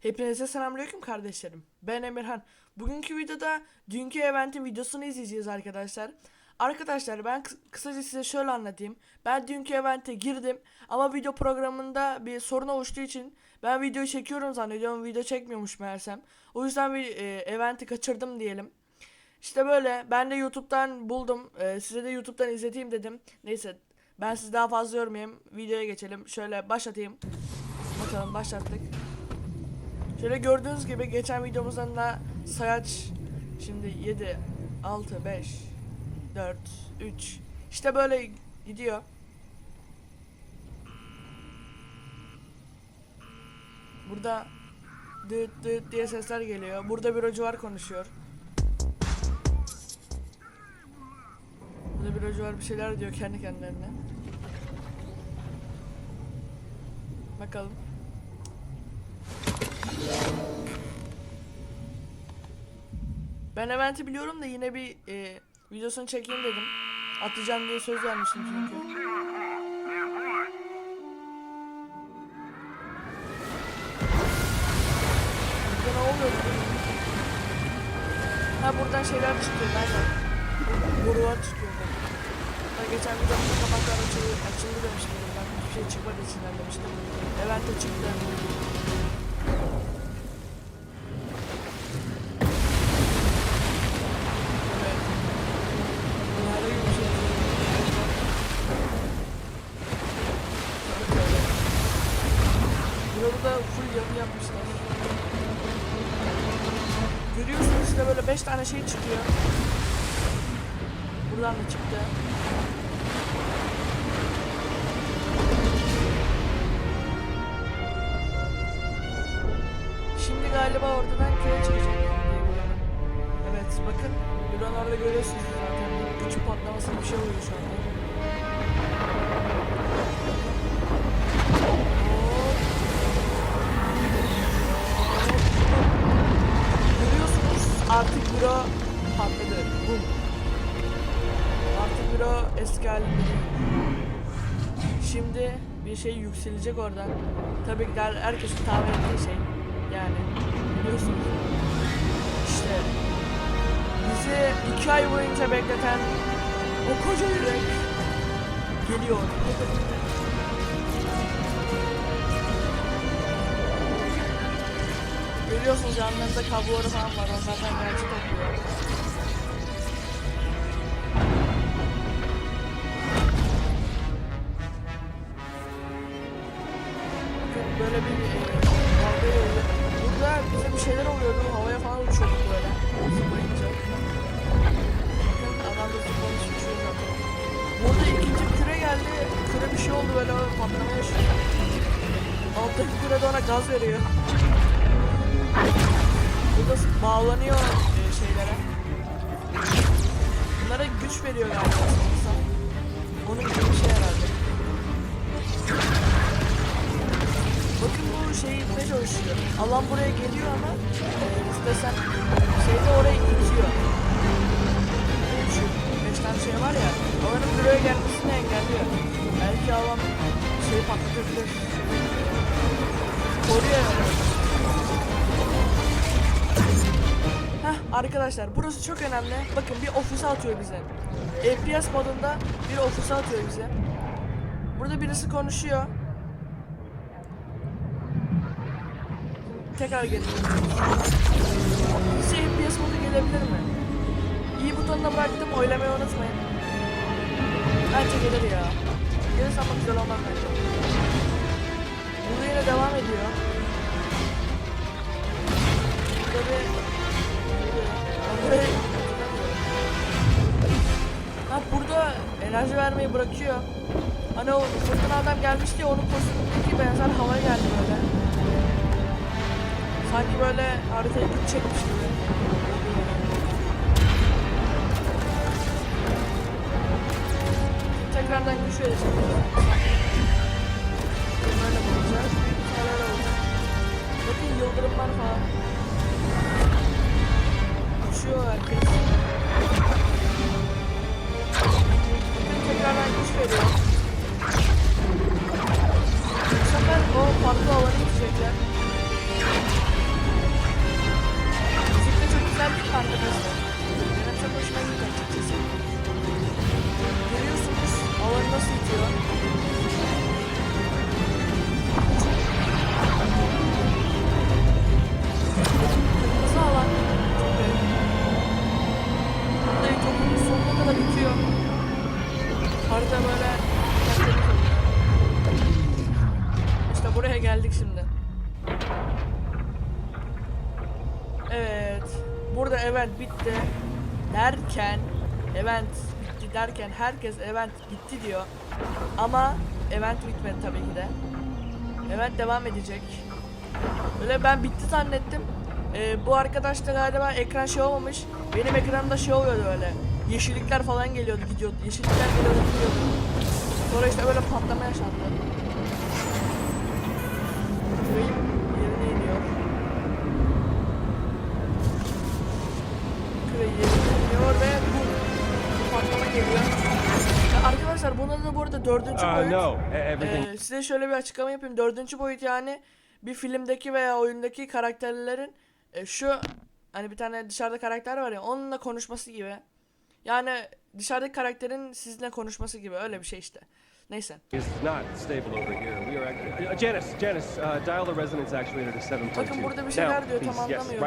Hepinize selamünaleyküm kardeşlerim. Ben Emirhan. Bugünkü videoda dünkü eventin videosunu izleyeceğiz arkadaşlar. Arkadaşlar ben kı- kısaca size şöyle anlatayım. Ben dünkü evente girdim ama video programında bir sorun oluştuğu için ben video çekiyorum zannediyorum video çekmiyormuş meğersem. O yüzden bir e, eventi kaçırdım diyelim. İşte böyle ben de YouTube'dan buldum. E, size de YouTube'dan izleteyim dedim. Neyse ben sizi daha fazla yormayayım. Videoya geçelim. Şöyle başlatayım. Bakalım başlattık. Şöyle gördüğünüz gibi geçen videomuzdan da sayaç şimdi 7 6 5 4 3 işte böyle gidiyor. Burada dıt dıt diye sesler geliyor. Burada bir hoca var konuşuyor. Burada bir hoca var bir şeyler diyor kendi kendilerine. Bakalım. Ben eventi biliyorum da yine bir e, videosunu çekeyim dedim. Atacağım diye söz vermiştim çünkü. Burada ne oluyor? Ha buradan şeyler çıkıyor aynen. Borular çıkıyor. Ben geçen videomda kapaklar açıldı, açıldı demiştim. Ben hiçbir şey çıkmadı içinden demiştim. Evente çıktı. 5 tane şey çıkıyor. Buradan da çıktı. Şimdi galiba ortadan köye çıkacak. Evet bakın buradan orada görüyorsunuz zaten güç patlaması bir şey oluyor şu anda. Büro eski. Şimdi bir şey yükselecek oradan. Tabii ki herkesin tahmin ettiği şey. Yani biliyorsunuz. İşte bizi iki ay boyunca bekleten o koca yürek geliyor. Görüyorsunuz yanlarında kabloları falan var. Onlardan enerji topluyor. Bir şeyler oluyordu. Havaya falan uçuyorduk böyle. Zıplayınca. Adam da zıplamış uçuyor zaten. Burada ikinci küre geldi. Küre bir şey oldu böyle patlamaya başladı. Alttaki küre de ona gaz veriyor. Burada bağlanıyor e, şeylere. Bunlara güç veriyor galiba. Onun gibi bir şey herhalde. Bakın bu şey itme çalışıyor. Alan buraya geliyor ama e, istesen şeyde oraya itiyor. Şu beş tane şey var ya, alanın buraya gelmesini engelliyor. Belki alan şeyi patlatabilir. Koruyor. Heh arkadaşlar burası çok önemli. Bakın bir ofise atıyor bize. FPS modunda bir ofise atıyor bize. Burada birisi konuşuyor. Tekrar geliyor. Size FPS modu gelebilir mi? İyi butonuna bıraktım oylamayı unutmayın. Bence gelir ya. Gelirse ama güzel olmaz bence. Burada yine devam ediyor. Burada bir Buraya... Ha burada enerji vermeyi bırakıyor. Hani o fırtına adam gelmişti ya onun pozisyonundaki benzer hava geldi böyle. Sanki böyle haritayı güç çekmiş gibi. Tekrardan güç verecek. Böyle bulacağız. Neler olacak. Bakın yıldırımlar falan. Uçuyor herkes. Tekrardan güç veriyor. Bu sefer o farklı alanı gidecekler. güzellik var arkadaşlar. Benim çok hoşuma gitti açıkçası. Görüyorsunuz havanı nasıl uçuyor. Burada event bitti derken event bitti derken herkes event bitti diyor. Ama event bitmedi tabii ki de. Event devam edecek. Öyle ben bitti zannettim. Ee, bu arkadaş da galiba ekran şey olmamış. Benim ekranımda şey oluyordu öyle. Yeşillikler falan geliyordu gidiyordu. Yeşillikler geliyordu gidiyordu. Sonra işte böyle patlama yaşandı. Arada dördüncü Uh, boyut. no, e- everything. Ee, size şöyle bir açıklama yapayım. Dördüncü boyut yani bir filmdeki veya oyundaki karakterlerin e, şu hani bir tane dışarıda karakter var ya onunla konuşması gibi. Yani dışarıdaki karakterin sizinle konuşması gibi öyle bir şey işte. Neyse. Uh, uh, dial the resonance actuator to 7.2. Bakın burada bir şeyler diyor, tam anlamıyorum.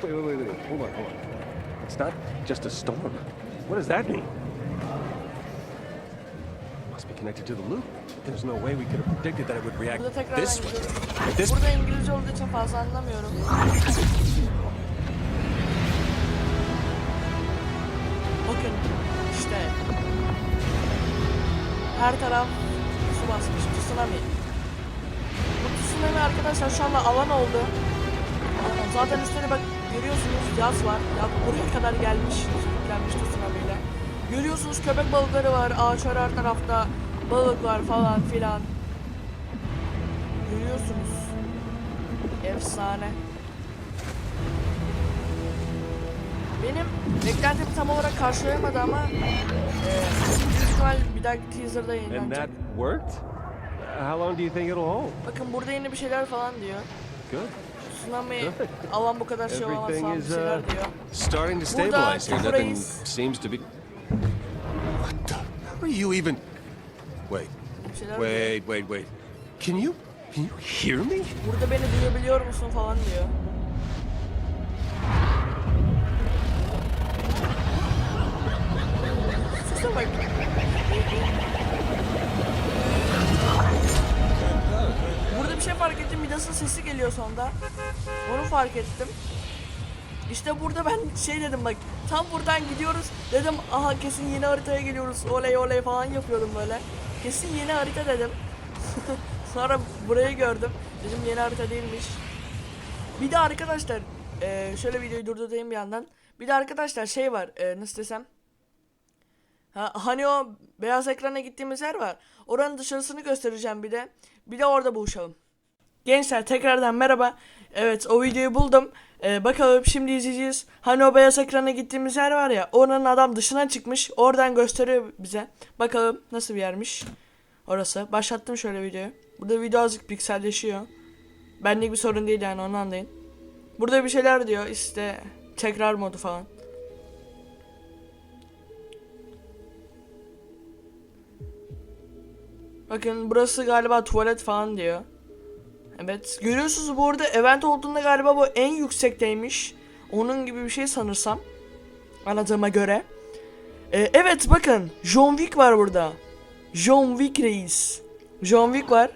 Wait, wait, wait, wait. Hold on, hold on. It's not just a storm. What does that mean? Must be connected to the loop. There's no way we could have predicted that it would react Burada this way. gidiyorum. This Burada İngilizce olduğu için fazla anlamıyorum. Bakın işte her taraf su basmış tsunami. Bu tsunami arkadaşlar şu anda alan oldu. Zaten üstüne bak görüyorsunuz yaz var. Ya buraya kadar gelmiş, gelmiş tsunamiyle. Görüyorsunuz köpek balıkları var, ağaçlar her tarafta, balıklar falan filan. Görüyorsunuz. Efsane. Benim beklentim tam olarak karşılayamadı ama e, büyük bir dahaki teaser'da and yayınlanacak. that worked? How long do you think it'll hold? Bakın burada yine bir şeyler falan diyor. Good. Tsunami alan bu kadar şey olamaz Everything falan bir is, şeyler uh, diyor. Starting to stabilize here. Nothing seems to be. What the? How are you even? Wait, wait, wait, wait. Can you? Can you hear me? Burada beni duyabiliyor musun falan diyor. Sese bak. Midas'ın sesi geliyor sonda. Onu fark ettim. İşte burada ben şey dedim bak tam buradan gidiyoruz dedim aha kesin yeni haritaya geliyoruz oley oley falan yapıyordum böyle. Kesin yeni harita dedim. Sonra burayı gördüm. Dedim yeni harita değilmiş. Bir de arkadaşlar eee, şöyle videoyu durdurayım bir yandan. Bir de arkadaşlar şey var eee, nasıl desem. Ha, hani o beyaz ekrana gittiğimiz yer var. Oranın dışarısını göstereceğim bir de. Bir de orada buluşalım. Gençler tekrardan merhaba. Evet o videoyu buldum. Ee, bakalım şimdi izleyeceğiz. Hani o beyaz ekrana gittiğimiz yer var ya. Oranın adam dışına çıkmış. Oradan gösteriyor bize. Bakalım nasıl bir yermiş. Orası. Başlattım şöyle videoyu. Burada video azıcık pikselleşiyor. Benlik bir sorun değil yani onu anlayın. Burada bir şeyler diyor işte tekrar modu falan. Bakın burası galiba tuvalet falan diyor. Evet görüyorsunuz bu arada event olduğunda galiba bu en yüksekteymiş. Onun gibi bir şey sanırsam. Anladığıma göre. Ee, evet bakın John Wick var burada. John Wick reis. John Wick var.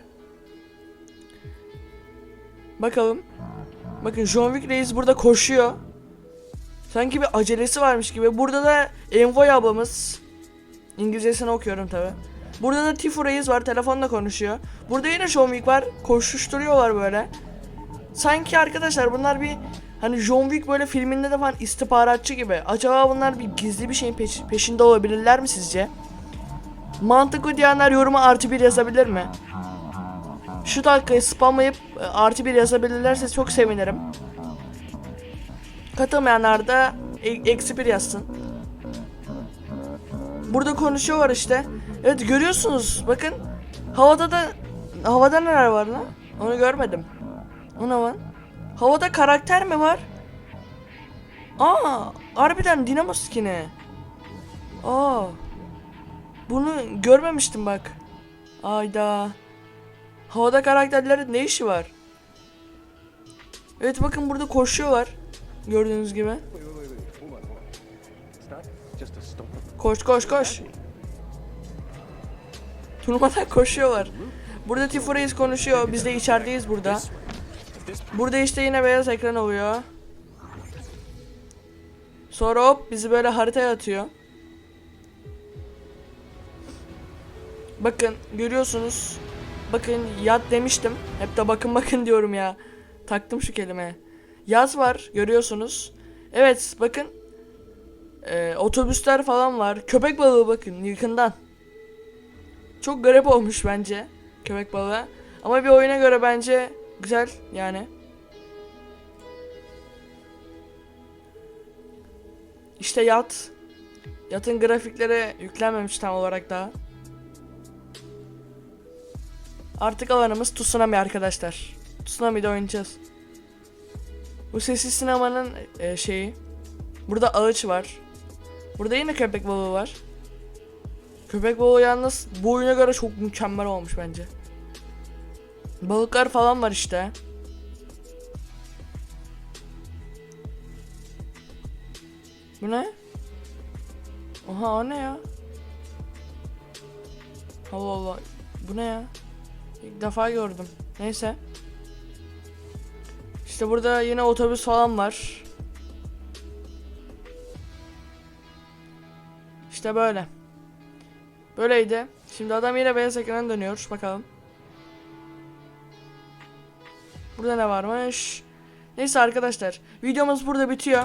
Bakalım. Bakın John Wick reis burada koşuyor. Sanki bir acelesi varmış gibi. Burada da Envoy ablamız. İngilizcesini okuyorum tabi. Burada da Tifu reis var telefonla konuşuyor. Burada yine John Wick var. Koşuşturuyorlar böyle. Sanki arkadaşlar bunlar bir hani John Wick böyle filminde de falan istihbaratçı gibi. Acaba bunlar bir gizli bir şeyin peş- peşinde olabilirler mi sizce? Mantıklı diyenler yoruma artı bir yazabilir mi? Şu dakikayı spamlayıp e, artı bir yazabilirlerse çok sevinirim. Katılmayanlar da e- eksi bir yazsın. Burada konuşuyorlar işte. Evet görüyorsunuz bakın. Havada da havada neler var lan? Onu görmedim. O ne lan? Havada karakter mi var? Aa, harbiden Dinamo skin'i. Aa. Bunu görmemiştim bak. Ayda. Havada karakterlerin ne işi var? Evet bakın burada koşuyorlar. Gördüğünüz gibi. Koş koş koş. Turnuvadan koşuyorlar. Burada Reis konuşuyor. Biz de içerideyiz burada. Burada işte yine beyaz ekran oluyor. Sonra hop bizi böyle haritaya atıyor. Bakın görüyorsunuz. Bakın yat demiştim. Hep de bakın bakın diyorum ya. Taktım şu kelimeye. Yat var görüyorsunuz. Evet bakın. Ee, otobüsler falan var. Köpek balığı bakın yakından. Çok garip olmuş bence köpek balığı. Ama bir oyuna göre bence güzel yani. İşte yat. Yatın grafikleri yüklenmemiş tam olarak daha. Artık alanımız Tsunami arkadaşlar. Tsunami'de oynayacağız. Bu sessiz sinemanın e, şeyi. Burada ağaç var. Burada yine köpek balığı var. Köpek balığı yalnız bu oyuna göre çok mükemmel olmuş bence. Balıklar falan var işte. Bu ne? Oha o ne ya? Allah Allah. Bu ne ya? İlk defa gördüm. Neyse. İşte burada yine otobüs falan var. İşte böyle. Böyleydi. Şimdi adam yine beyaz ekrana dönüyor. Bakalım. Burada ne varmış? Neyse arkadaşlar. Videomuz burada bitiyor.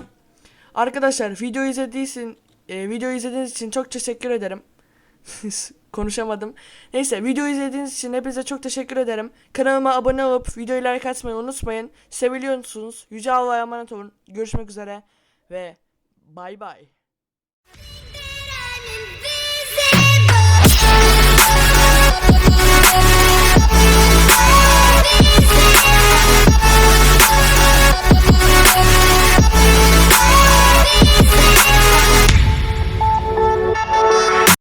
Arkadaşlar video izlediysin, e, video izlediğiniz için çok teşekkür ederim. Konuşamadım. Neyse video izlediğiniz için hepinize çok teşekkür ederim. Kanalıma abone olup videoyu like atmayı unutmayın. Seviliyorsunuz. Yüce Allah'a emanet olun. Görüşmek üzere ve bay bay. Yeah.